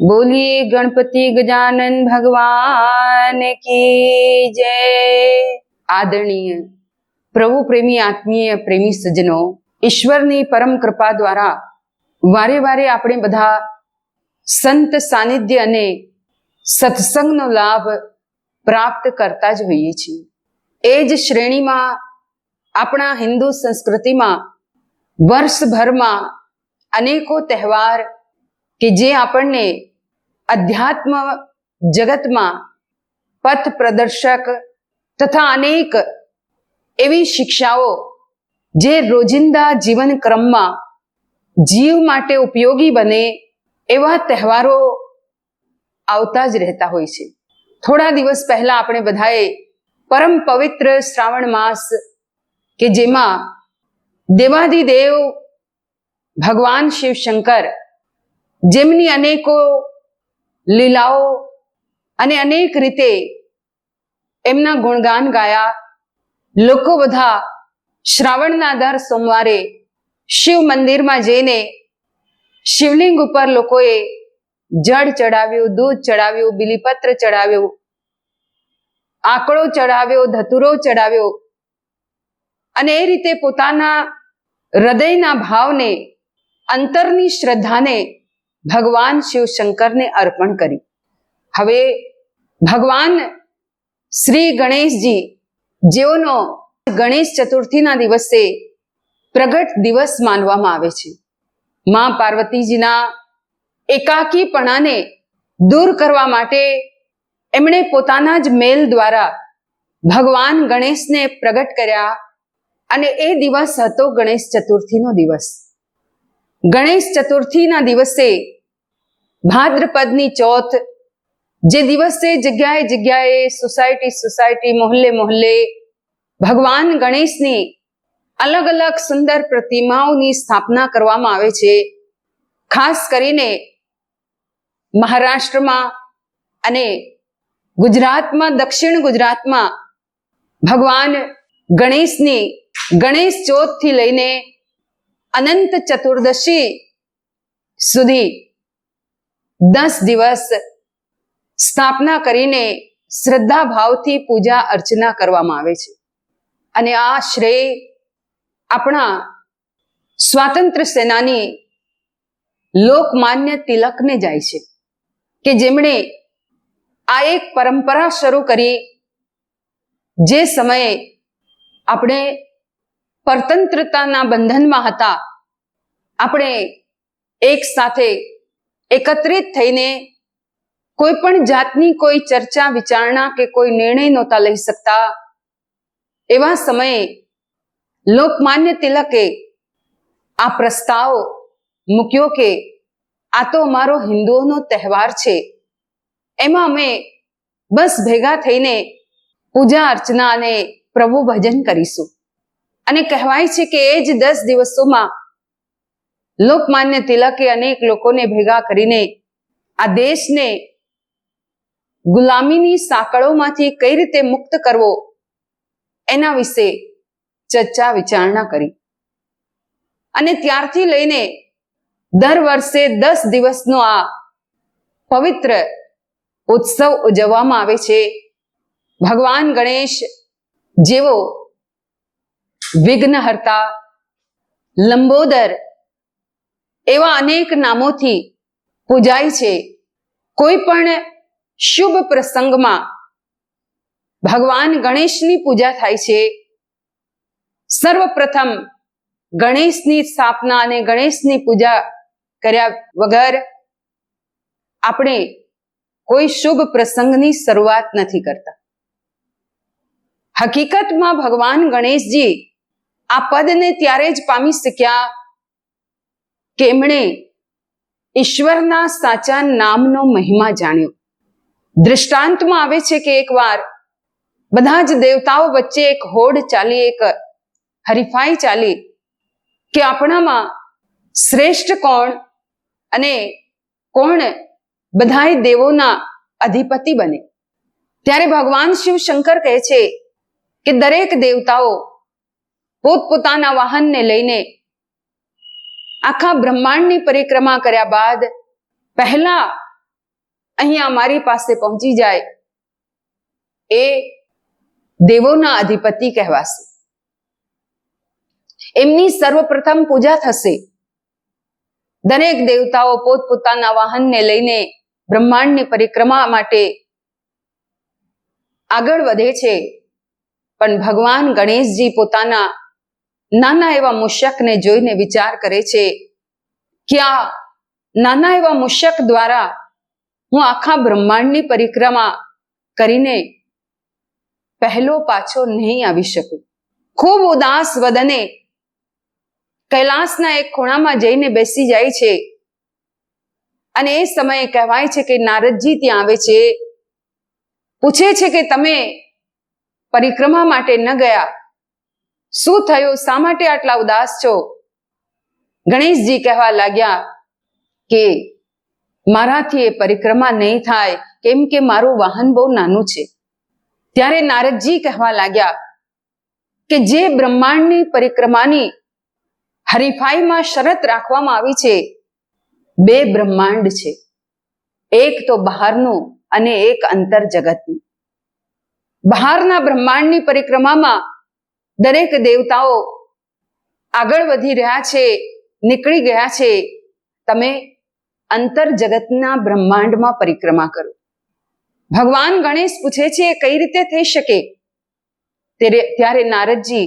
બોલીએ ગણપતિ ગજાનન ભગવાન કી જય. આદરણીય પ્રભુ પ્રેમી આત્મીય પ્રેમી સજ્જનો, ઈશ્વરની પરમ કૃપા દ્વારા વારે વારે આપણે બધા સંત સાનિધ્ય અને સત્સંગનો લાભ પ્રાપ્ત કરતા જ હોઈએ છીએ. એ જ શ્રેણીમાં આપણા હિન્દુ સંસ્કૃતિમાં વર્ષભરમાં અનેકો તહેવાર કે જે આપણને અધ્યાત્મ જગતમાં પથ પ્રદર્શક તથા અનેક એવી શિક્ષાઓ જે રોજિંદા જીવન ક્રમમાં જીવ માટે ઉપયોગી બને એવા તહેવારો આવતા જ રહેતા હોય છે. થોડા દિવસ પહેલા આપણે બધાએ પરમ પવિત્ર શ્રાવણ માસ કે જેમાં દેવાધિદેવ ભગવાન શિવ શંકર જેમની અનેકો લીલાઓ અને અનેક રીતે એમના ગુણગાન ગાયા. લોકો બધા શ્રાવણના દર સોમવારે શિવ મંદિરમાં જઈને શિવલિંગ ઉપર લોકોએ જળ ચડાવ્યું, દૂધ ચડાવ્યું, બિલીપત્ર ચડાવ્યું, આંકડો ચડાવ્યો, ધતુરો ચડાવ્યો અને એ રીતે પોતાના હૃદયના ભાવને, અંતરની શ્રદ્ધાને ભગવાન શિવ શંકરને અર્પણ કરી હવે ભગવાન શ્રી ગણેશજી જેઓનો ગણેશ ચતુર્થીના દિવસે પ્રગટ દિવસ માનવામાં આવે છે. મા પાર્વતીજીના એકાકીપણાને દૂર કરવા માટે એમણે પોતાના જ મેલ દ્વારા ભગવાન ગણેશને પ્રગટ કર્યા અને એ દિવસ હતો ગણેશ ચતુર્થીનો દિવસ. ગણેશ ચતુર્થીના દિવસે ભાદ્રપદની ચોથ, જે દિવસે જગ્યાએ જગ્યાએ સોસાયટી સોસાયટી, મોહલ્લે મોહલ્લે ભગવાન ગણેશની અલગ અલગ સુંદર પ્રતિમાઓની સ્થાપના કરવામાં આવે છે. ખાસ કરીને મહારાષ્ટ્રમાં અને ગુજરાતમાં, દક્ષિણ ગુજરાતમાં ભગવાન ગણેશની ગણેશ ચોથથી લઈને અનંત ચતુર્દશી સુધી દસ દિવસ સ્થાપના કરીને શ્રદ્ધા ભાવથી પૂજા અર્ચના કરવામાં આવે છે. અને આ શ્રેય આપણા સ્વાતંત્ર્ય સેનાની લોકમાન્ય તિલકને જાય છે કે જેમણે આ એક પરંપરા શરૂ કરી જે સમયે આપણે પરતંત્રતાના બંધનમાં હતા. આપણે એક સાથે એકત્રિત થઈને કોઈ પણ જાતની કોઈ ચર્ચા, વિચારણા કે કોઈ નિર્ણય નહોતા લઈ શકતા. એવા સમયે લોકમાન્ય તિલકે આ પ્રસ્તાવ મૂક્યો કે આ તો અમારો હિન્દુઓનો તહેવાર છે. એમાં અમે બસ ભેગા થઈને પૂજા અર્ચના અને પ્રભુ ભજન કરીશું. અને કહેવાય છે કે એ જ દસ દિવસોમાં લોકમાન્ય તિલકે અનેક લોકોને ભેગા કરીને આ દેશને ગુલામીની સાંકળોમાંથી કઈ રીતે મુક્ત કરવો એના વિશે ચર્ચા વિચારણા કરી. અને ત્યારથી લઈને દર વર્ષે દસ દિવસનો આ પવિત્ર ઉત્સવ ઉજવવામાં આવે છે. ભગવાન ગણેશ જેવો વિઘ્નહર્તા, લંબોદર એવા અનેક નામોથી પૂજાય છે. કોઈ પણ શુભ પ્રસંગમાં ભગવાન ગણેશની પૂજા થાય છે. સર્વપ્રથમ ગણેશની સ્થાપના અને ગણેશની પૂજા કર્યા વગર આપણે કોઈ શુભ પ્રસંગની શરૂઆત નથી કરતા. હકીકતમાં ભગવાન ગણેશજી આ પદને ત્યારે જ પામી શક્યા કે એમણે ઈશ્વરના સાચા નામનો મહિમા જાણ્યો. દૃષ્ટાંતમાં આવે છે કે એકવાર બધા જ દેવતાઓ વચ્ચે એક હોડ ચાલી, એક હરીફાઈ ચાલી કે આપણામાં શ્રેષ્ઠ કોણ અને કોણ બધાય દેવોના અધિપતિ બને. ત્યારે ભગવાન શિવ શંકર કહે છે કે દરેક દેવતાઓ પોતપોતાના વાહનને લઈને આખા બ્રહ્માંડની પરિક્રમા કર્યા બાદ પહેલા અહીંયા મારી પાસે પહોંચી જાય એ દેવોના અધિપતિ કહેવાશે. એમની સર્વપ્રથમ પૂજા થશે. દરેક દેવતાઓ પોતપોતાના વાહનને લઈને બ્રહ્માંડની પરિક્રમા માટે આગળ વધે છે. પણ ભગવાન ગણેશજી પોતાના નાના એવા મુશકને જોઈને વિચાર કરે છે કે આ નાના એવા મુશક દ્વારા હું આખા બ્રહ્માંડની પરિક્રમા કરીને પહેલો પાછો નહીં આવી શકું. ખૂબ ઉદાસ વદને કૈલાસના એક ખૂણામાં જઈને બેસી જાય છે અને એ સમયે કહેવાય છે કે નારદજી ત્યાં આવે છે. પૂછે છે કે તમે પરિક્રમા માટે ન ગયા? શું થયું? શા માટે આટલા ઉદાસ છો? ગણેશજી કહેવા લાગ્યા કે મારાથી એ પરિક્રમા નહીં થાય, કેમ કે મારું વાહન બહુ નાનું છે. ત્યારે નારદજી કહેવા લાગ્યા કે જે બ્રહ્માંડની પરિક્રમાની હરીફાઈમાં શરત રાખવામાં આવી છે, બે બ્રહ્માંડ છે. એક તો બહારનું અને એક અંતર જગતનું. બહારના બ્રહ્માંડની પરિક્રમામાં દરેક દેવતાઓ આગળ વધી રહ્યા છે, નીકળી ગયા છે. તમે અંતર જગતના બ્રહ્માંડમાં પરિક્રમા કરો. ભગવાન ગણેશ પૂછે છે કઈ રીતે થઈ શકે? ત્યારે નારદજી,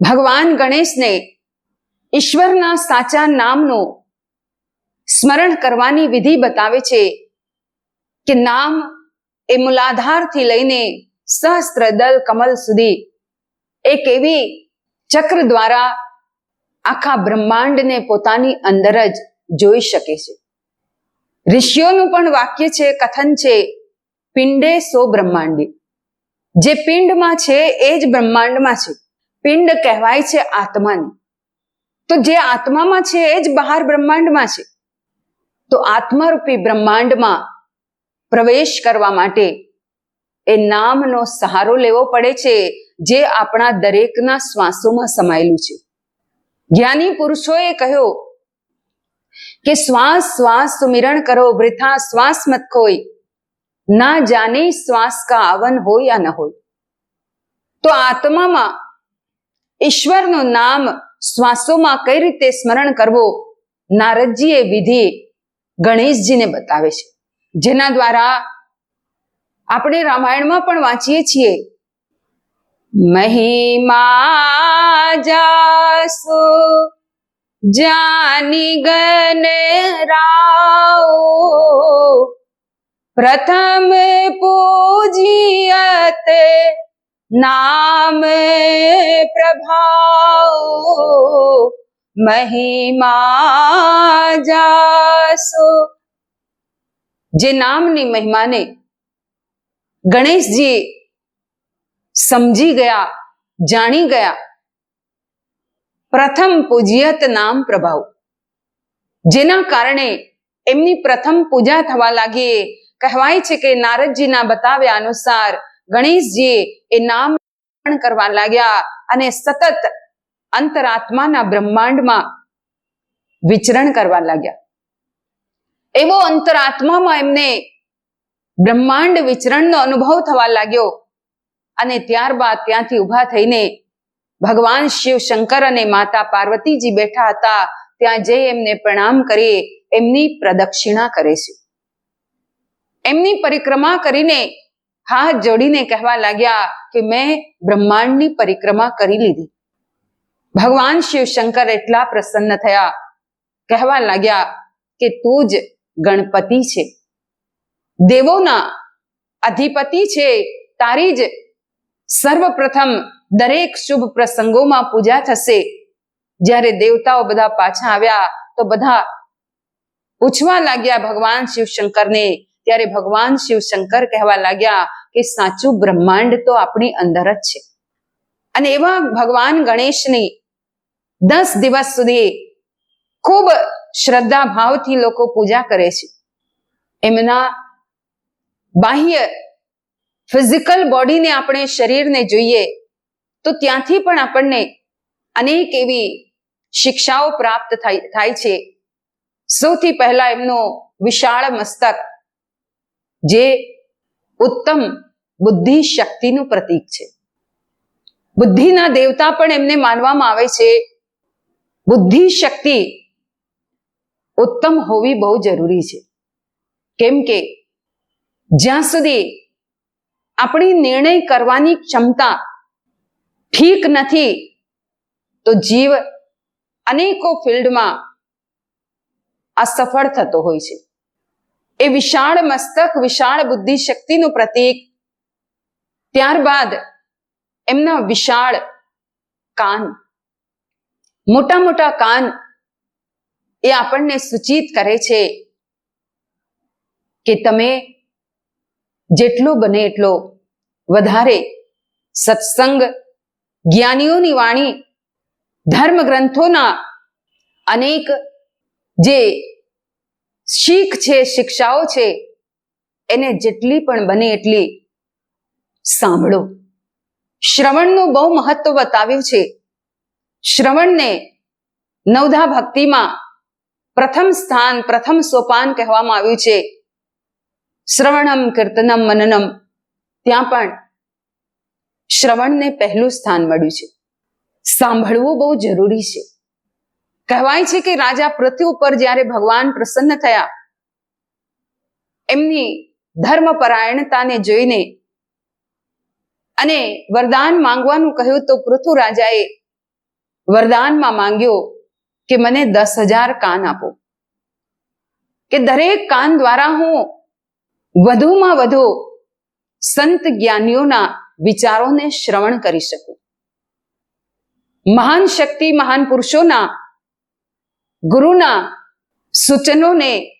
ભગવાન ગણેશને ઈશ્વરના સાચા નામનું સ્મરણ કરવાની વિધિ બતાવે છે કે નામ એ મૂલાધારથી લઈને સહસ્ત્ર દલ કમલ સુધી એક એવી ચક્ર દ્વારા આખા બ્રહ્માંડને પોતાની અંદર જ જોઈ શકે છે. ઋષિઓનું પણ વાક્ય છે, કથન છે, પિંડે સો બ્રહ્માંડી. જે પિંડમાં છે, એ જ બ્રહ્માંડમાં છે. પિંડ કહેવાય છે આત્માને. તો જે આત્મામાં છે, એ જ બહાર બ્રહ્માંડમાં છે. તો આત્મારૂપી બ્રહ્માંડમાં પ્રવેશ કરવા માટે એ નામનો સહારો લેવો પડે છે જે આપણા દરેકના શ્વાસોમાં સમાયેલું છે. જ્ઞાની પુરુષોએ કહ્યો કે શ્વાસ શ્વાસ સુમિરણ કરો, વૃથા, શ્વાસ મત ખોય ના જાને શ્વાસ કા આવન હોય યા ન હોય. તો આત્મામાં ઈશ્વરનું નામ શ્વાસોમાં કઈ રીતે સ્મરણ કરવો? નારદજીએ વિધિ ગણેશજીને બતાવે છે. જેના દ્વારા આપણે રામાયણમાં પણ વાંચીએ છીએ. મહિમા જાસુ, જાની ગન રાઓ, પ્રથમ પૂજિયત નામ પ્રભાઓ. મહિમા જાસો. જે નામની મહિમાને ગણેશજી સમજી ગયા, જાણી ગયા. પ્રથમ પૂજ્યત નામ પ્રભાવ. જેના કારણે એમની પ્રથમ પૂજા થવા લાગી. કહેવાય છે કે નારદજીના બતાવ્યા અનુસાર ગણેશજી એ નામ કરવા લાગ્યા અને સતત અંતરાત્માના બ્રહ્માંડમાં વિચરણ કરવા લાગ્યા. એવો અંતરાત્મામાં એમને બ્રહ્માંડ વિચરણનો અનુભવ થવા લાગ્યો અને ત્યારબાદ ત્યાંથી ઊભા થઈને ભગવાન શિવ શંકર અને માતા પાર્વતીજી બેઠા હતા. ત્યાં જઈ એમને પ્રણામ કરી, એમની પ્રદક્ષિણા કરે છે. એમની પરિક્રમા કરીને હાથ જોડીને કહેવા લાગ્યા કે મેં બ્રહ્માંડની પરિક્રમા કરી લીધી. ભગવાન શિવ શંકર એટલા પ્રસન્ન થયા. કહેવા લાગ્યા કે તું જ ગણપતિ છે. દેવોના અધિપતિ છે, તારી જ સર્વપ્રથમ દરેક શુભ પ્રસંગોમાં પૂજા થશે. જ્યારે દેવતાઓ બધા પાછા આવ્યા, તો બધા પૂછવા લાગ્યા ભગવાન શિવશંકરને. ત્યારે ભગવાન શિવશંકર કહેવા લાગ્યા કે સાચું બ્રહ્માંડ તો આપણી અંદર જ છે. અને એવા ભગવાન ગણેશની દસ દિવસ સુધી ખૂબ શ્રદ્ધા ભાવથી લોકો પૂજા કરે છે. એમના બાહ્ય ફિઝિકલ બોડીને આપણે શરીરને જોઈએ, તો ત્યાંથી પણ આપણને અનેક એવી શિક્ષાઓ પ્રાપ્ત થાય થાય છે. સૌથી પહેલા એમનો વિશાળ મસ્તક, જે ઉત્તમ બુદ્ધિ શક્તિનું પ્રતીક છે. બુદ્ધિના દેવતા પણ એમને માનવામાં આવે છે. બુદ્ધિ શક્તિ ઉત્તમ હોવી બહુ જરૂરી છે. કેમ કે જ્યાં સુધી આપણી નિર્ણય કરવાની ક્ષમતા ઠીક નથી, તો જીવ અનેકો ફિલ્ડમાં અસફળ થતો હોય છે. એ વિશાળ મસ્તક, વિશાળ બુદ્ધિ શક્તિનું પ્રતીક, ત્યારબાદ એમના વિશાળ કાન. મોટા મોટા કાન એ આપણને સૂચિત કરે છે કે તમે જેટલું બને એટલો વધારે સત્સંગ જ્ઞાનીઓની વાણી ધર્મ ગ્રંથોના અનેક જે શીખ છે, શિક્ષાઓ છે, એને જેટલી પણ બને એટલી સાંભળો. શ્રવણનું બહુ મહત્વ બતાવ્યું છે. શ્રવણને નવધા ભક્તિમાં પ્રથમ સ્થાન, પ્રથમ સોપાન કહેવામાં આવ્યું છે. શ્રવણમ કીર્તનમ મનનમ. ત્યાં પણ શ્રવણને પહેલું સ્થાન મળ્યું છે. સાંભળવું બહુ જરૂરી છે. કહેવાય છે કે રાજા પૃથ્વી ઉપર જ્યારે ભગવાન પ્રસન્ન થયા, એમની ધર્મપરાયણતાને જોઈને અને વરદાન માંગવાનું કહ્યું તો પૃથુ રાજાએ વરદાનમાં માંગ્યો કે મને દસ હજાર કાન આપો. કે દરેક કાન દ્વારા હું વધુમાં વધુ સંત જ્ઞાનીઓના વિચારોને શ્રવણ કરી શકું. મહાન શક્તિ, મહાન પુરુષોના ગુરુના સૂચનોને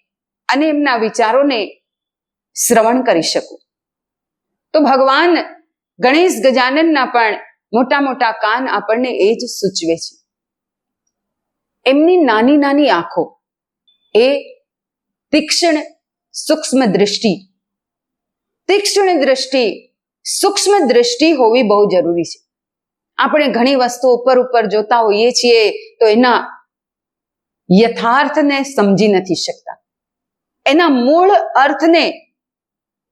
અને એમના વિચારોને શ્રવણ કરી શકું. તો ભગવાન ગણેશ ગજાનનના પણ મોટા મોટા કાન આપણને એ જ સૂચવે છે. એમની નાની નાની આંખો એ તીક્ષ્ણ સૂક્ષ્મ દૃષ્ટિ તીક્ષ્ણ દ્રષ્ટિ, સૂક્ષ્મ દ્રષ્ટિ હોવી બહુ જરૂરી છે. આપણે ઘણી વસ્તુ ઉપર ઉપર જોતા હોઈએ છીએ તો એના યથાર્થને સમજી નથી શકતા. એના મૂળ અર્થને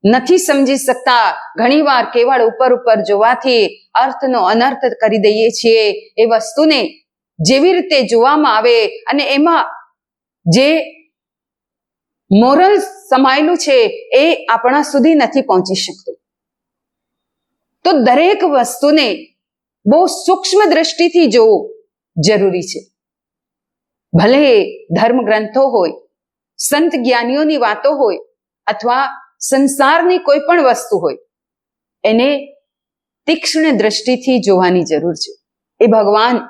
નથી સમજી શકતા. ઘણીવાર કેવળ ઉપર ઉપર જોવાથી અર્થનો અનર્થ કરી દઈએ છીએ. એ વસ્તુને જેવી રીતે જોવામાં આવે અને એમાં જે મોરલ સમાયેલું છે એ આપણા સુધી નથી પહોંચી શકતું. તો દરેક વસ્તુને બહુ સૂક્ષ્મ દ્રષ્ટિથી જોવું જરૂરી છે. ભલે ધર્મ ગ્રંથો હોય, સંત જ્ઞાનીઓની વાતો હોય, અથવા સંસારની કોઈ પણ વસ્તુ હોય, એને તીક્ષ્ણ દ્રષ્ટિથી જોવાની જરૂર છે. એ ભગવાન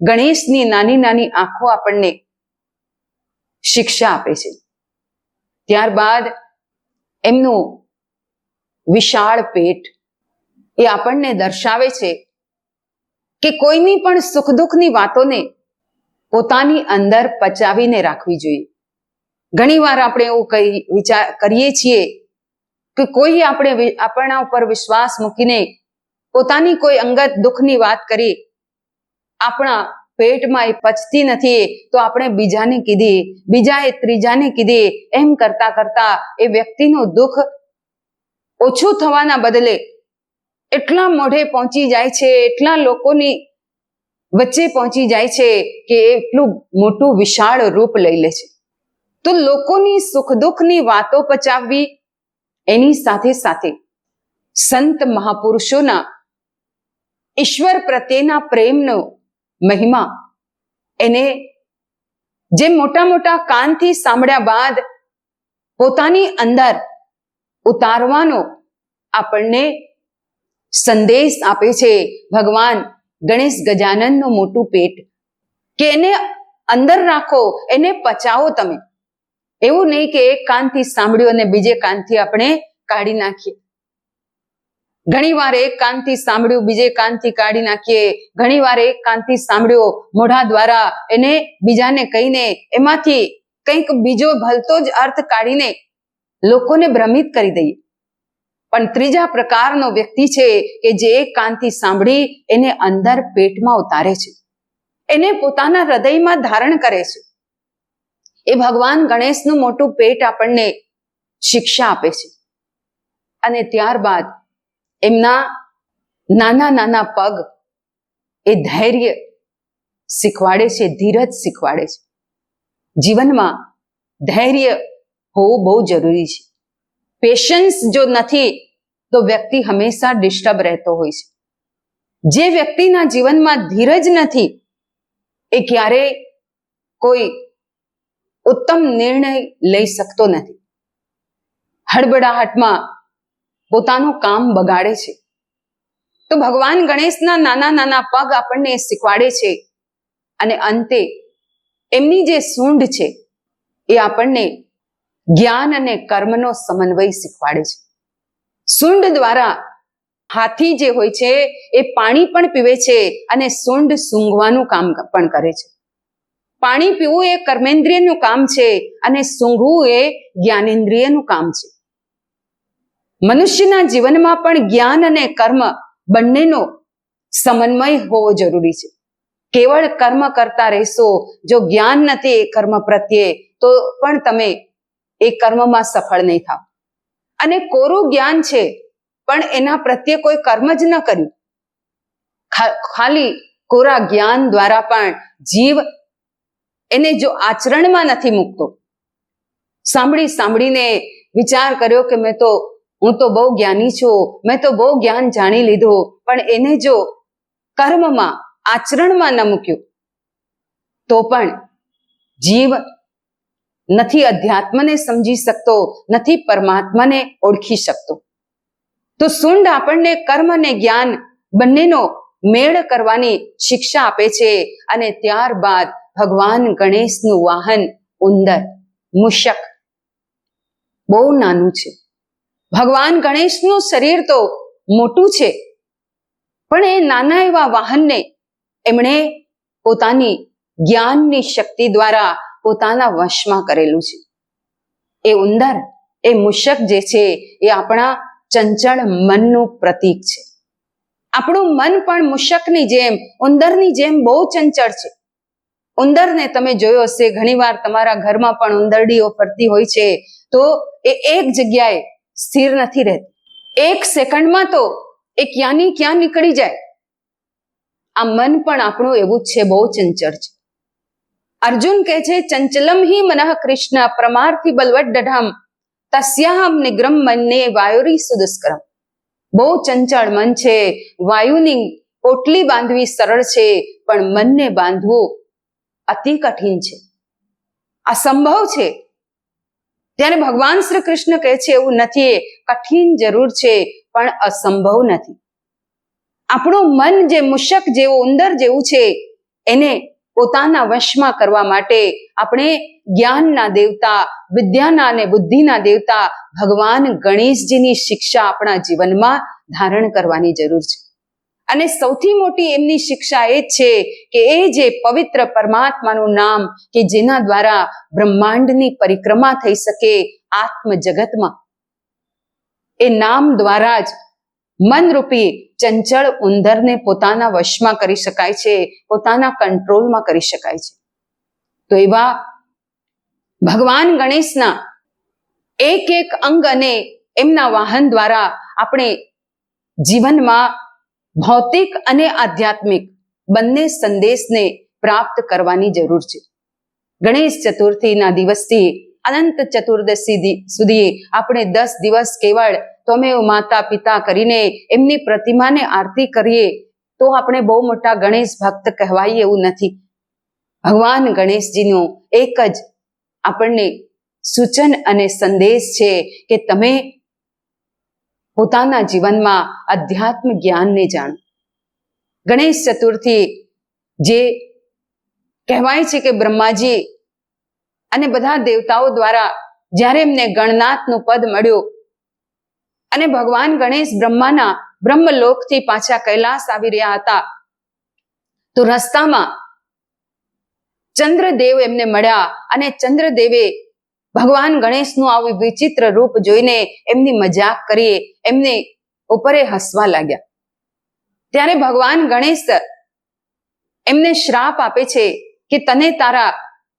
ગણેશની નાની નાની આંખો આપણને શિક્ષા આપે છે. ત્યારબાદ એમનું વિશાળ પેટ એ આપણને દર્શાવે છે કે કોઈની પણ સુખ દુઃખની વાતોને પોતાની અંદર પચાવીને રાખવી જોઈએ. ઘણીવાર આપણે એવું કહી વિચાર કરીએ છીએ કે કોઈ આપણે આપણા ઉપર વિશ્વાસ મૂકીને પોતાની કોઈ અંગત દુઃખની વાત કરી આપણા પેટમાં એ પચતી નથી, તો આપણે બીજાને કીધી, બીજાએ ત્રીજાને કીધી, એમ કરતા કરતા એ વ્યક્તિનું દુઃખ ઓછું થવાના બદલે એટલા મોઢે પહોંચી જાય છે, એટલા લોકોની વચ્ચે પહોંચી જાય છે કે એટલું મોટું વિશાળ રૂપ લઈ લે છે. તો લોકોની સુખ દુઃખની વાતો પચાવવી એની સાથે સાથે સંત મહાપુરુષોના ઈશ્વર પ્રત્યેના પ્રેમનો મહિમા. એને જે મોટા મોટા કાનથી સાંભળ્યા બાદ પોતાની અંદર ઉતારવાનો આપણને સંદેશ આપે છે ભગવાન ગણેશ ગજાનનનું મોટું પેટ. કે એને અંદર રાખો, એને પચાવો તમે. એવું નહીં કે એક કાનથી સાંભળ્યું અને બીજે કાનથી આપણે કાઢી નાખીએ. ઘણીવાર એક કાનથી સાંભળ્યું, બીજે કાનથી કાઢી નાખીએ. ઘણીવાર એક કાનથી સાંભળ્યો, મોઢા દ્વારા એને બીજાને કહીને, એમાંથી કંઈક બીજો ભલતો જ અર્થ કાઢીને લોકોને ભ્રમિત કરી દઈએ. પણ ત્રીજા પ્રકારનો વ્યક્તિ છે કે જે એક કાનથી સાંભળી એને અંદર પેટમાં ઉતારે છે. એને પોતાના હૃદયમાં ધારણ કરે છે. એ ભગવાન ગણેશનું મોટું પેટ આપણને શિક્ષા આપે છે. અને ત્યારબાદ એમના નાના નાના પગ એ ધૈર્ય શીખવાડે છે, ધીરજ શીખવાડે છે. જીવનમાં ધૈર્ય હોવું બહુ જરૂરી છે. પેશન્સ જો નથી, તો વ્યક્તિ હંમેશા ડિસ્ટર્બ રહેતો હોય છે. જે વ્યક્તિના જીવનમાં ધીરજ નથી, એ ક્યારેય કોઈ ઉત્તમ નિર્ણય લઈ શકતો નથી. હડબડાહટમાં પોતાનું કામ બગાડે છે. તો ભગવાન ગણેશના નાના નાના પગ આપણને શીખવાડે છે અને અંતે એમની જે સૂંઢ છે એ આપણને જ્ઞાન અને કર્મનો સમન્વય શીખવાડે છે. સૂંઢ દ્વારા હાથી જે હોય છે એ પાણી પણ પીવે છે અને સૂંઢ સૂંઘવાનું કામ પણ કરે છે. પાણી પીવું એ કર્મેન્દ્રિયનું કામ છે અને સૂંઘવું એ જ્ઞાનેન્દ્રિયનું કામ છે. મનુષ્યના જીવનમાં પણ જ્ઞાન અને કર્મ બંનેનો સમન્વય હોવો જરૂરી છે. કેવળ કર્મ કરતા રહેશો, જો જ્ઞાન નથી એ કર્મ પ્રત્યે, તો પણ તમે એ કર્મમાં સફળ નહીં થાવ. અને કોરું જ્ઞાન છે, પણ એના પ્રત્યે કોઈ કર્મ જ ન કર્યું. ખાલી કોરા જ્ઞાન દ્વારા પણ જીવ એને જો આચરણમાં નથી મૂકતો. સાંભળી સાંભળીને વિચાર કર્યો કે મેં તો હું તો બહુ જ્ઞાની છું, મેં તો બહુ જ્ઞાન જાણી લીધું, પણ એને જો કર્મમાં, આચરણમાં ન મૂક્યું, તો પણ જીવ નથી અધ્યાત્મને સમજી શકતો, નથી પરમાત્માને ઓળખી શકતો. તો સુંડ આપણને કર્મ અને જ્ઞાન બંનેનો મેળ કરવાની શિક્ષા આપે છે અને ત્યારબાદ ભગવાન ગણેશનું વાહન ઉંદર મુશક બહુ નાનું છે. ભગવાન ગણેશનું શરીર તો મોટું છે. પણ એ નાના એવા વાહનને એમણે પોતાની જ્ઞાનની શક્તિ દ્વારા પોતાના વશમાં કરેલું છે. એ ઉંદર, એ મુશક જે છે, એ આપણા ચંચળ મનનું પ્રતીક છે. આપણું મન પણ મુશકની જેમ, ઉંદરની જેમ બહુ ચંચળ છે. ઉંદરને તમે જોયો હશે, ઘણીવાર તમારા ઘરમાં પણ ઉંદરડીઓ ફરતી હોય છે, તો એ એક જગ્યાએ સ્થિર નથી રહેતી. એક સેકન્ડમાં તો એ ક્યાંની ક્યાં નીકળી જાય? આ મન પણ આપણું એવું જ છે, બહુ ચંચળ છે. અર્જુન કહે છે, ચંચલમ હિ મનઃ કૃષ્ણ પ્રમાર્થી બલવટ દઢમ, તસ્યાહમ નિગ્રમ મનને વાયુરી સુદસ્કરમ બહુ ચંચળ મન છે, વાયુની પોટલી બાંધવી સરળ છે, પણ મનને બાંધવું અતિ કઠિન છે. અસંભવ છે? ત્યારે ભગવાન શ્રી કૃષ્ણ કહે છે, એવું નથી કઠિન જરૂર છે, પણ અસંભવ નથી. આપણું મન જે મુશક જેવું, ઉંદર જેવું છે, એને પોતાના વશમાં કરવા માટે આપણે જ્ઞાનના દેવતા, વિદ્યાના અને બુદ્ધિના દેવતા ભગવાન ગણેશજીની શિક્ષા આપણા જીવનમાં ધારણ કરવાની જરૂર છે. અને સૌથી મોટી એમની શિક્ષા એ છે કે એ જે પવિત્ર પરમાત્માનું નામ કે જેના દ્વારા બ્રહ્માંડની પરિક્રમા થઈ શકે આત્મ જગતમાં એ નામ દ્વારા જ મનરૂપી ચંચળ ઉંદરને પોતાના વશમાં કરી શકાય છે, પોતાના કંટ્રોલમાં કરી શકાય છે. તો એવા ભગવાન ગણેશના એક એક અંગ અને એમના વાહન દ્વારા આપણે જીવનમાં ભૌતિક અને આધ્યાત્મિક બંને સંદેશને પ્રાપ્ત કરવાની જરૂર છે. ગણેશ ચતુર્થીના દિવસથી અનંત ચતુર્દશી સુધી આપણે દસ દિવસ કેવળ તમે માતા પિતા કરીને એમની પ્રતિમાને આરતી કરીએ તો આપણે બહુ મોટા ગણેશ ભક્ત કહેવાય એવું નથી. ભગવાન ગણેશજીનું એક જ આપણને સૂચન અને સંદેશ છે કે તમે પોતાના જીવનમાં અધ્યાત્મ જ્ઞાનને જાણો. ગણેશ ચતુર્થી જે કહેવાય છે કે બ્રહ્માજી અને બધા દેવતાઓ દ્વારા જ્યારે એમને ગણનાથનું પદ મળ્યું અને ભગવાન ગણેશ બ્રહ્માના બ્રહ્મલોકથી પાછા કૈલાસ આવી રહ્યા હતા, તો રસ્તામાં ચંદ્રદેવ એમને મળ્યા અને ચંદ્રદેવે ભગવાન ગણેશનું આવું વિચિત્ર રૂપ જોઈને એમની મજાક કરીએ, એમને ઉપરે હસવા લાગ્યા. ત્યારે ભગવાન ગણેશ એમને શ્રાપ આપે છે કે તને તારા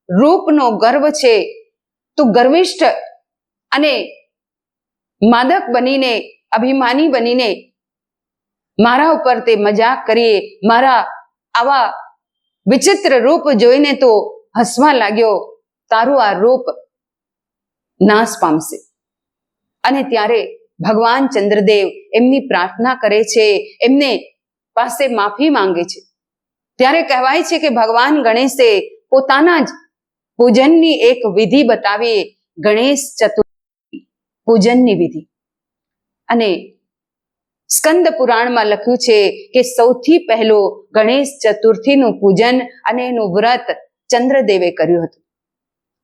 રૂપનો ગર્વ છે, તું ગર્વિષ્ઠ અને માદક બનીને, અભિમાની બનીને મારા ઉપર તે મજાક કરીએ, મારા આવા વિચિત્ર રૂપ જોઈને તો હસવા લાગ્યો, તારું આ રૂપ નાશ પામશે. અને ત્યારે ભગવાન ચંદ્રદેવ એમની પ્રાર્થના કરે છે, એમને પાસે માફી માંગે છે. ત્યારે કહેવાય છે કે ભગવાન ગણેશે પોતાના જ પૂજનની એક વિધિ બતાવી, ગણેશ ચતુર્થી પૂજનની વિધિ. અને સ્કંદ પુરાણમાં લખ્યું છે કે સૌથી પહેલો ગણેશ ચતુર્થીનું પૂજન અને એનું વ્રત ચંદ્રદેવે કર્યું હતું.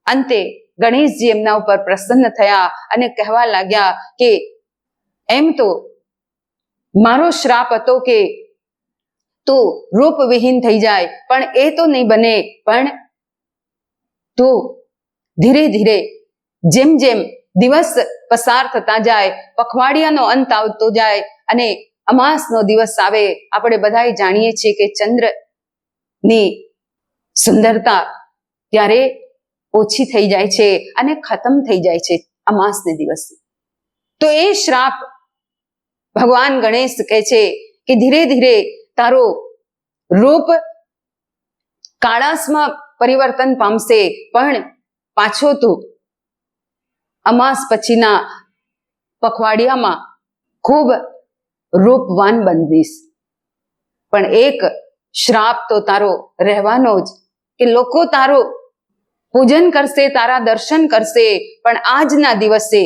અંતે ગણેશજી એમના ઉપર પ્રસન્ન થયા અને કહેવા લાગ્યા કે, એમ તો મારો શ્રાપ હતો કે તું રૂપવિહીન થઈ જાય, પણ એ તો નહીં બને, પણ તું ધીરે ધીરે જેમ જેમ દિવસ પસાર થતા જાય, પખવાડિયાનો અંત આવતો જાય અને અમાસનો દિવસ આવે, આપણે બધાય જાણીએ છીએ કે ચંદ્રની સુંદરતા ત્યારે ઓછી થઈ જાય છે અને ખતમ થઈ જાય છે અમાસને દિવસે. તો એ શ્રાપ ભગવાન ગણેશ કહે છે કે ધીરે ધીરે તારો રૂપ કાળાસમાં પરિવર્તન પામશે, પણ પાછો તું અમાસ પછીના પખવાડિયામાં ખૂબ રૂપવાન બનીશ. પણ એક શ્રાપ તો તારો રહેવાનો જ કે લોકો તારો પૂજન કરશે, તારા દર્શન કરશે, પણ આજના દિવસે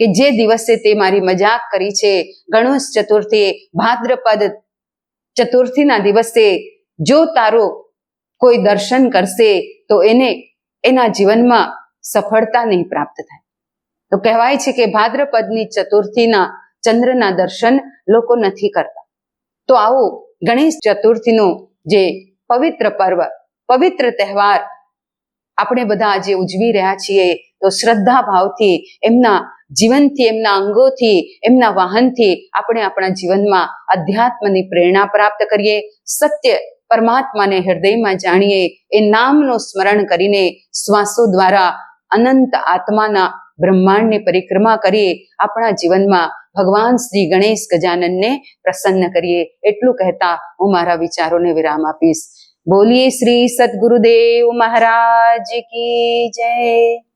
કે જે દિવસે તે મારી મજાક કરી છે, ગણેશ ચતુર્થી, ભાદ્રપદ ચતુર્થીના દિવસે જો તારો કોઈ દર્શન કરશે, તો એને એના જીવનમાં સફળતા નહીં પ્રાપ્ત થાય. તો કહેવાય છે કે ભાદ્રપદની ચતુર્થીના ચંદ્રના દર્શન લોકો નથી કરતા. તો આવો ગણેશ ચતુર્થીનો જે પવિત્ર પર્વ, પવિત્ર તહેવાર આપણે બધા આજે ઉજવી રહ્યા છીએ તો શ્રદ્ધા ભાવથી, એમના જીવનથી, એમના અંગોથી, એમના વાહનથી આપણે આપણા જીવનમાં અધ્યાત્મની પ્રેરણા પ્રાપ્ત કરીએ, સત્ય પરમાત્માને હૃદયમાં જાણીએ, એ નામનું સ્મરણ કરીને શ્વાસો દ્વારા અનંત આત્માના બ્રહ્માંડની પરિક્રમા કરીએ, આપણા જીવનમાં ભગવાન શ્રી ગણેશ ગજાનનને પ્રસન્ન કરીએ. એટલું કહેતા હું મારા વિચારોને વિરામ આપીશ. બોલીએ શ્રી સદગુરુદેવ મહારાજ કી જય.